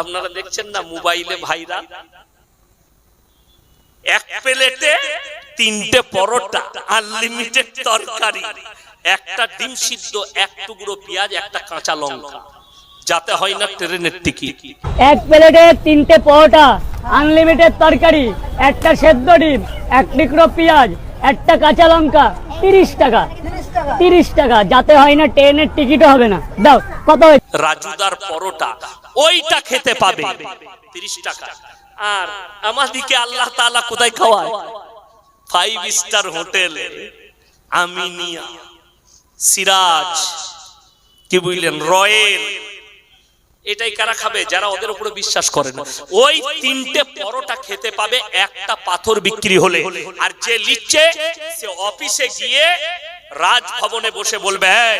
আপনারা দেখছেন না মোবাইলে ভাইরা এক প্লেটে তিনটে পরোটা আনলিমিটেড তরকারি একটা ডিম সিদ্ধ এক টুকরো পেঁয়াজ একটা কাঁচা লঙ্কা। যাতে হয় না ট্রেনের টিকিট। এক প্লেটে তিনটে পরোটা আনলিমিটেড তরকারি একটা সেদ্ধ ডিম এক টুকরো পেঁয়াজ একটা কাঁচা লঙ্কা তিরিশ টাকা। তিরিশ টাকা। যাতে হয় না, ট্রেনের টিকিটও হবে না। দাও, কত রাজুদার পরোটা, ওইটা খেতে পাবে। তিরিশ টাকা। আর আমাদিকে আল্লাহ তাআলা কোথায় খাওয়ায়? Five star hotel, Aminia. Shiraz, কি বুঝলেন রয়েল। এটাই কারা খাবে? যারা ওদের উপরে বিশ্বাস করে না ওই তিনটে পরোটা খেতে পাবে একটা পাথর বিক্রি হলে। আর যে লিখছে সে অফিসে গিয়ে রাজভবনে বসে বলবে "এই,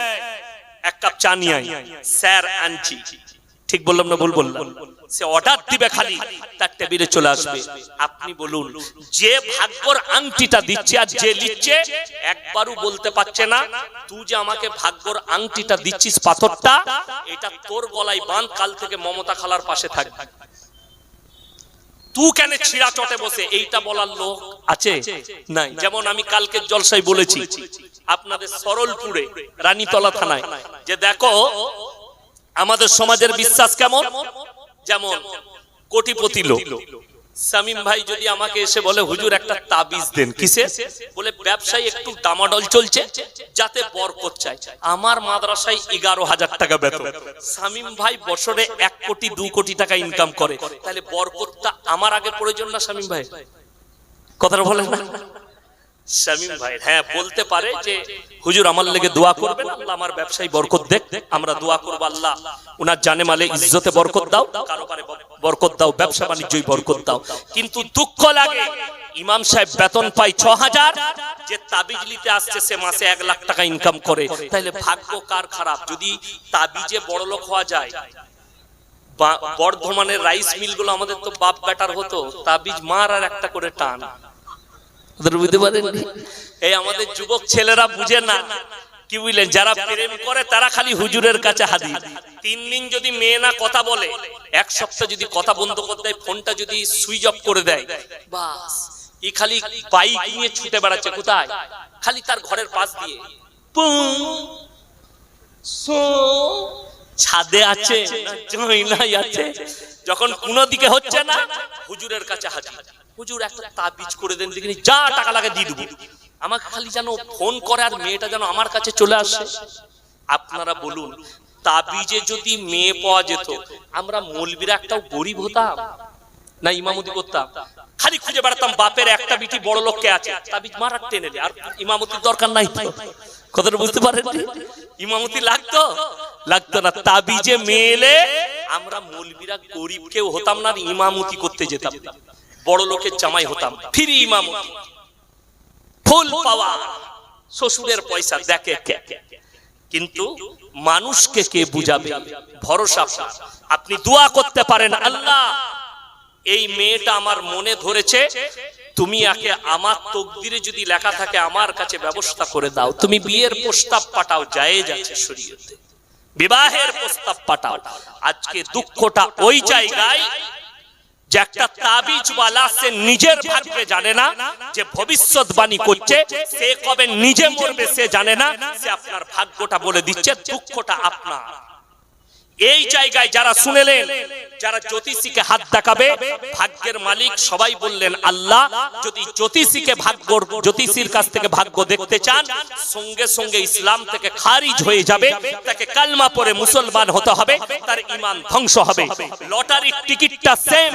এক কাপ চা নিয়ে স্যার আনছি। ঠিক বললাম না ভুল বললাম? সে অর্ডার দিবে খালি তার টেবিলে চলে আসবে। আপনি বলুন যে ভাগ্যর আংটিটা দিচ্ছে আর যে লিখছে একবারও বলতে পারছে না তুই যে আমাকে ভাগ্যর আংটিটা দিচ্ছিস পাথরটা এটা তোর গলায় বাঁধ কাল থেকে মমতা খালার পাশে থাকবে। তু কেন ছিড়া চটে বসে? এইটা বলার লোক আছে? নাই। যেমন আমি কালকে জলসাই বলেছি আপনাদের সরলপুরে রানীতলা থানায় যে দেখো আমাদের সমাজের বিশ্বাস কেমন? যেমন কোটিপতি লোক। সামিম ভাই যদি আমাকে এসে বলে, হুজুর, একটা তাবিজ দেন। কিসে? বলে, ব্যবসায় একটু ডামাডল চলছে, যাতে বরকত চাই। আমার মাদ্রাসায় এগারো হাজার টাকা বেতন। সামিম ভাই বছরে এক কোটি, দু কোটি টাকা ইনকাম করে। তাহলে বরকতটা আমার আগে প্রয়োজন না সামিম ভাই? কথাটা বলেন না। হ্যাঁ কিন্তু দুঃখ লাগে, ইমাম সাহেব বেতন পাই ছ হাজার যে তাবিজ আসছে, সে মাসে এক লাখ টাকা ইনকাম করে। তাহলে ভাগ্য কার খারাপ? যদি তাবিজে বড় লোক হওয়া যায় বর্ধমানের রাইস মিলগুলো আমাদের তো বাপ বেটার হতো, তাবিজ মার আর একটা করে টান। আমাদের যুবক ছেলেরা বুঝে না। কি বুঝলেন? যারা প্রেম করে, তারা খালি হুজুরের কাছে তিন দিন যদি মেয়ে না কথা বলে, এক সপ্তাহ যদি কথা বন্ধ করে দেয়, ফোনটা যদি সুইচ অফ করে দেয়, বাস। ই খালি বাইক নিয়ে ছুটে বেড়াচ্ছে, কোথায়? খালি তার ঘরের পাশ দিয়ে। ছাদে আছে আছে? যখন কোনো দিকে হচ্ছে না, হুজুরের কাছে হাজির। হুজুর, একটা তাবিজ করে দেন দেখিনি যা টাকা লাগে দিয়ে দেবো। আমাকে খালি যেন ফোন করে আর মেয়েটা যেন আমার কাছে চলে আসে। আপনারা বলুন, তাবিজে যদি মেয়ে পাওয়া যেত, আমরা মৌলবীরা একটাও গরিব হতাম? না, ইমামতি করতাম? খালি খুঁজে বেড়াতাম, বাপের একটা বিটি বড় লোককে আছে? তাবিজ মারার টেনে। আর ইমামতির দরকার নাই। কথাটা বুঝতে পারেন ইমামতি লাগতো? লাগতো না, তাবিজে মেলে আমরা মৌলবীরা গরিব কেউ হতাম না ইমামতি করতে যেতাম। বড় লোকের জামাই হতাম। ফ্রি ইমামতি ফুল পাওয়া। শ্বশুরের পয়সা দেখে কিন্তু মানুষকে কে বুঝাবে? ভরসা আপনি দোয়া করতে পারেন, আল্লাহ, এই মেয়েটা আমার মনে ধরেছে। তুমি একে আমার তকদিরে যদি লেখা থাকে আমার কাছে ব্যবস্থা করে দাও। তুমি বিয়ের প্রস্তাব পাঠাও যায় যাচ্ছে শরীয়তে। বিবাহের প্রস্তাব পাঠাও। আজকে দুঃখটা ওই জায়গায় যে একটা তাবিজওয়ালা সে নিজের ভাগ্যে জানে না যে ভবিষ্যৎবাণী করছে, সে কবে নিজে মরবে সে জানে না, সে আপনার ভাগ্যটা বলে দিচ্ছে, দুঃখটা আপনার। এই জায়গায় যারা শুনেলেন, যারা জ্যোতিষীকে হাত দেখাবে, ভাগ্যের মালিক সবাই বললেন, আল্লাহ, যদি জ্যোতিষীকে ভাগ্য, জ্যোতিষীর কাছ থেকে ভাগ্য দেখতে চান, সঙ্গে সঙ্গে ইসলাম থেকে খারিজ হয়ে যাবে, তাকে কালমা পরে মুসলমান হতে হবে, তার ইমান ধ্বংস হবে। লটারির টিকিটটা সেম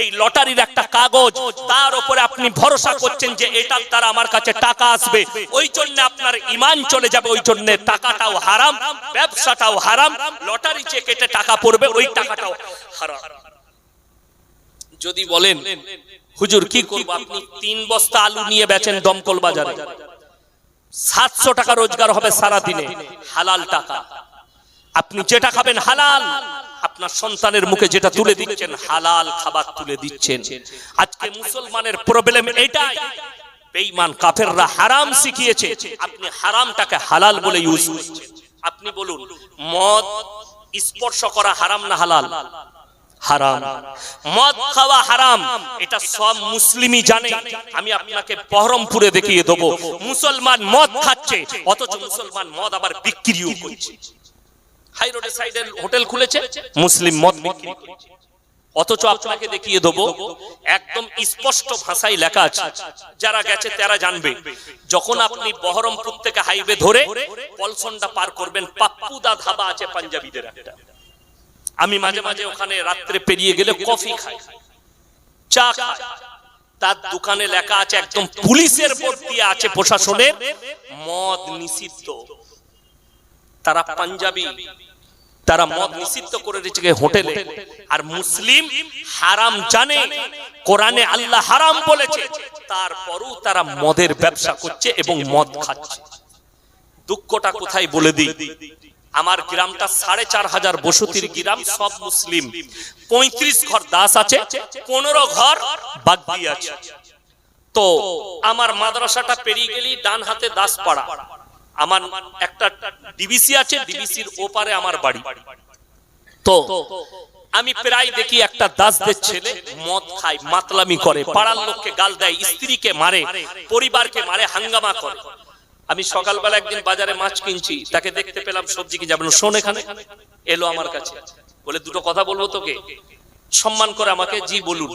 এই লটারির একটা কাগজ, তার উপরে আপনি ভরসা করছেন যে এটার দ্বারা আমার কাছে টাকা আসবে। ওই জন্য আপনার ইমান চলে যাবে, ওই জন্য টাকাটাও হারাম, ব্যবসাটাও হারাম, লটারি চেয়ে কেটে টাকা পড়বে ওই টাকাটাও হারাম। যদি বলেন হুজুর কি করব আপনি তিন বস্তা আলু নিয়ে বেচেন দমকল বাজারে। সাতশো টাকা রোজগার হবে সারা দিনে হালাল টাকা। আপনি যেটা খাবেন হালাল আপনার সন্তানের মুখে যেটা তুলে দিচ্ছেন হালাল খাবার তুলে দিচ্ছেন। আজকে মুসলমানের প্রবলেম এটাই বেঈমান কাফেররা হারাম শিখিয়েছে আপনি হারামটাকে হালাল বলে ইউজ করছেন। আপনি বলুন মদ স্পর্শ করা হারাম না হালাল? হারাম। মদ খাওয়া হারাম। এটা সব মুসলিমই জানে। আমি আপনাকে বহরমপুরে দেখিয়ে দেবো। মুসলমান মদ খাচ্ছে, অথচ মুসলমান মদ আবার বিক্রিও করছে। হাই রোডের সাইডে হোটেল খুলেছে, মুসলিম মদ বিক্রি অথচ আপনাকে দেখিয়ে দেবো, একদম স্পষ্ট ভাষায় লেখা আছে, যারা গেছে তারা জানবে। যখন আপনি বহরমপুর থেকে হাইওয়ে ধরে পলসনটা পার করবেন, পাপ্পুদা ধাবা আছে পাঞ্জাবিদের একটা। আমি মাঝে মাঝে ওখানে রাত্রে পেরিয়ে গেলে কফি খাই। চা খাই। তার দোকানে লেখা আছে, একদম পুলিশের বোর্ড দিয়ে আছে প্রশাসনের, মদ নিষিদ্ধ। তারা পাঞ্জাবি। তারা মদ নিষিদ্ধ করে দিয়েছে হোটেলে। আর মুসলিম হারাম জানে, কোরআনে আল্লাহ হারাম বলেছে। তারপরও তারা মদের ব্যবসা করছে এবং মদ খাচ্ছে। দুঃখটা কোথায় বলে দিই? আমার গ্রামটা সাড়ে চার হাজার বসতির গ্রাম, সব মুসলিম। পঁয়ত্রিশ ঘর দাস আছে, পনেরো ঘর বাগদি আছে। তো আমার মাদ্রাসাটা পেরিয়ে গেলি ডান হাতে দাস পাড়া আমার একটা ডিবিসি আছে ডিবিসির ওপারে আমার বাড়ি। তো আমি প্রায় দেখি একটা দাসদের ছেলে মদ খায়, মাতলামি করে, পাড়ার লোককে গাল দেয়, স্ত্রীকে মারে, পরিবারকে মারে, হাঙ্গামা করে। আমি সকালবেলা একদিন বাজারে মাছ কিনছি, তাকে দেখতে পেলাম সবজি কি যাবেন শোন এখানে, এলো আমার কাছে। বলে, দুটো কথা বলব তোকে? সম্মান করে আমাকে জি বলুন।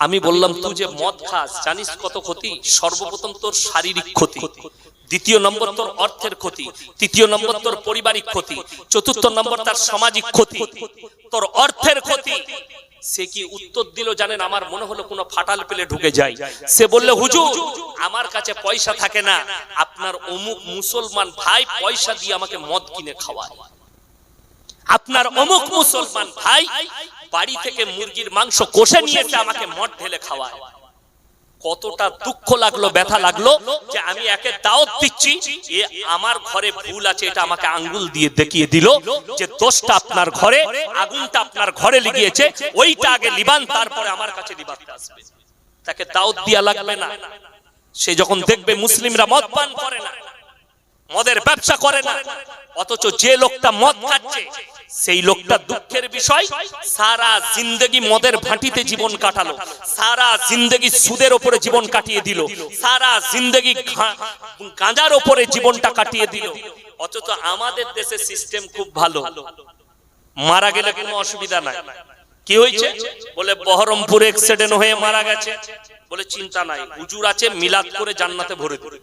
আমি বললাম, তুই যে মদ খাস, জানিস কত ক্ষতি? সর্বপ্রথম তোর শারীরিক ক্ষতি। দ্বিতীয় নম্বর তোর অর্থের ক্ষতি, তৃতীয় নম্বর তোর পারিবারিক ক্ষতি, চতুর্থ নম্বর তার সামাজিক ক্ষতি। তোর অর্থের ক্ষতি। সে কি উত্তর দিল জানেন? আমার মনে হলো কোনো ফাটাল পেলে ঢুকে যায়। সে বললে, হুজুর, আমার কাছে পয়সা থাকে না। আপনার অমুক মুসলমান ভাই পয়সা দিয়ে আমাকে মদ কিনে খাওয়ায়। আপনার অমুক মুসলমান ভাই বাড়ি থেকে মুরগির মাংস কষে নিয়েছে আমাকে মদ ঢেলে খাওয়ায়। কতটা দুঃখ লাগল, ব্যথা লাগল যে আমি একে দাওয়াত দিচ্ছি, এ আমার ঘরে ভুল আছে, এটা আমাকে আঙ্গুল দিয়ে দেখিয়ে দিল যে দোষটা আপনার ঘরে, আগুনটা আপনার ঘরে লিগিয়েছে, ওইটা আগে লিবান তারপরে আমার কাছে লিবাতে আসবে। তাকে দাওয়াত দিয়া লাগবে না। সে যখন দেখবে মুসলিমরা মদ পান করে না মদের ব্যবসা করে না। অথচ যে লোকটা মদ খাচ্ছে, সেই লোকটা দুঃখের বিষয়, সারা জিন্দগি মদের ভাটিতে জীবন কাটালো, সারা জিন্দগি সুদের ওপরে জীবন কাটিয়ে দিল, সারা জিন্দগি গাঁজার ওপরে জীবনটা কাটিয়ে দিল। অথচ আমাদের দেশে সিস্টেম খুব ভালো। মারা গেলে কোনো অসুবিধা নাই। কি হয়েছে? বলে বহরমপুরে এক্সিডেন্ট হয়ে মারা গেছে। বলে, চিন্তা নাই, হুজুর আছে, মিলাদ করে জান্নাতে ভরে দেবে।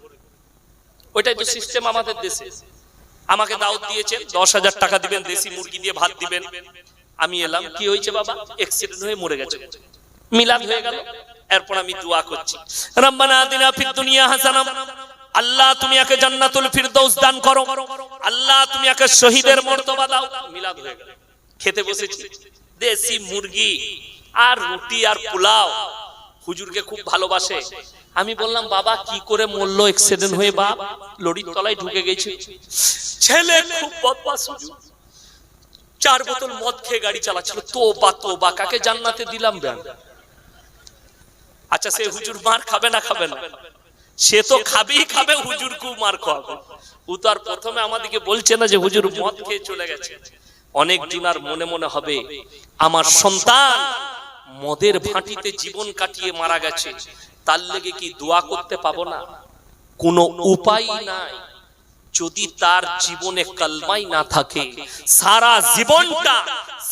ওইটাই তো সিস্টেম আমাদের দেশে। আমাকে দাওয়াত দিয়েছেন, দশ হাজার টাকা দিবেন, দেশি মুরগি দিয়ে ভাত দিবেন। আমি এলাম, কি হয়েছে বাবা? অ্যাক্সিডেন্ট হয়ে মরে গেছে। মিলাদ হয়ে গেল। এরপর আমি দোয়া করছি। রব্বানা আতিনা ফিদ দুনিয়া হাসানাম। আল্লাহ, তুমি একে জান্নাতুল ফিরদৌস দান করো। আল্লাহ, তুমি একে শহীদের মর্তবা দাও। মিলাদ হয়ে গেল। খেতে বসেছি। দেশি মুরগি আর রুটি আর পোলাও। হুজুরকে খুব ভালোবাসে। আমি বললাম, বাবা, কি করে মরলো এক্সিডেন্ট হয়ে বাপ? লরির তলায় ঢুকে গেছে। ছেলে খুব বদমাস চার বোতল মদ খেয়ে গাড়ি চালাচ্ছিল। তো বা তো বা কাকে জান্নাতে দিলাম ব্যান আচ্ছা সে হুজুর মার খাবে না খাবে না? সে তো খাবেই খাবে হুজুর কু মার খাওয়াবে। ও তো আর প্রথমে আমাদেরকে বলছে না যে, হুজুর, মদ খেয়ে চলে গেছে। অনেক জনার মনে মনে হবে, আমার সন্তান মদের ভাটিতে জীবন কাটিয়ে মারা গেছে। তার লেগে কি দোয়া করতে পাবো না? কোনো উপায় নাই। যদি তার জীবনে কলমাই না থাকে, সারা জীবনটা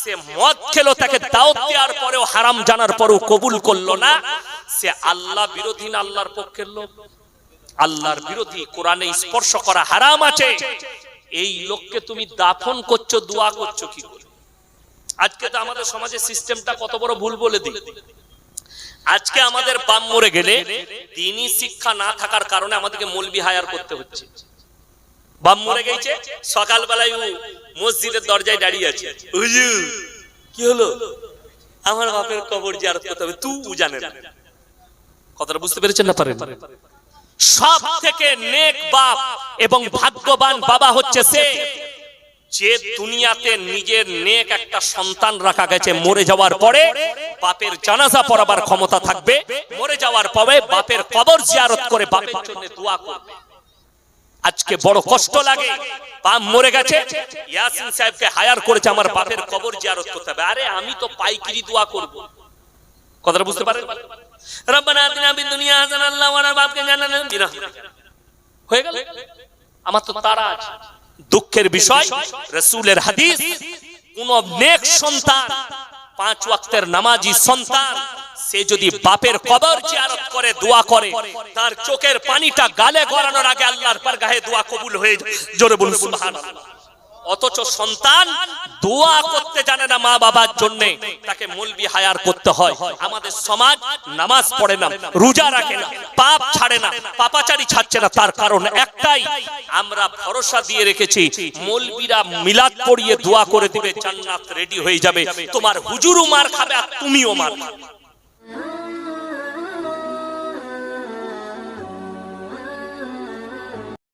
সে মদ খেলো, তাকে দাওয়াত দেওয়ার পরেও হারাম জানার পরেও কবুল করল না, সে আল্লাহ বিরোধী না আল্লাহর পক্ষের লোক? আল্লাহর বিরোধী, কোরআনে স্পর্শ করা হারাম আছে। এই লোককে তুমি দাফন করছ, দোয়া করছ কি করে? আজকে তো আমাদের সমাজের সিস্টেমটা কত বড় ভুল বলে দিই। আজকে আমাদের বাম মরে গেলে দিনই শিক্ষা না থাকার কারণে আমাদেরকে মলবি হায়ার করতে হচ্ছে। বাম মরে গেছে, সকালবেলায় ও মসজিদের দরজায় দাঁড়িয়ে আছে। কি হলো? আমার বাপের কবর জিয়ারত করতে হবে তুই জানে না কথাটা বুঝতে পেরেছেন না পারেন? সব থেকে নেক বাপ এবং ভাগ্যবান বাবা হচ্ছে সে যে দুনিয়াতে নিজের নেক একটা সন্তান রাখা গেছে, মরে যাওয়ার পরে বাপের জানাজা পড়াবার ক্ষমতা থাকবে, মরে যাওয়ার পরে বাপের কবর জিয়ারত করে বাপের জন্য দোয়া করবে। আজকে বড় কষ্ট লাগে, বাপ মরে গেছে, ইয়াসিন সাহেবকে হায়ার করেছে আমার বাপের কবর জিয়ারত করতে হবে। আরে আমি তো পাইকিরি দোয়া করব। কথাটা বুঝতে পারেন রব্বানা আতিনা বিদ দুনিয়া হাসানাত আল্লাহ ওয়া বাপকে জানালেন হয়ে গেল? আমার তো তারা আছে। দুঃখের বিষয়, রসুলের হাদিস, কোন নেক সন্তান, পাঁচ ওয়াক্তের নামাজি সন্তান, সে যদি বাপের কবর জিয়ারত করে, দোয়া করে, তার চোখের পানিটা গালে গড়ানোর আগে আল্লাহর পর গায়ে দোয়া কবুল হয়ে জোরে বলুন, সুবহানাল্লাহ। অথচ সন্তান দোয়া করতে জানে না মা বাবার জন্য। তাকে মলবি হায়ার করতে হয়। আমাদের সমাজ নামাজ পড়ে না, রোজা রাখে না, পাপ ছাড়ে না, পাপাচারি ছাড়ছে না তার কারণ একটাই, আমরা ভরসা দিয়ে রেখেছি, মলবিরা মিলাদ পড়িয়ে দোয়া করে দিবে, জান্নাত রেডি হয়ে যাবে। তোমার হুজুরও মার খাবে আর তুমিও মার। খাবে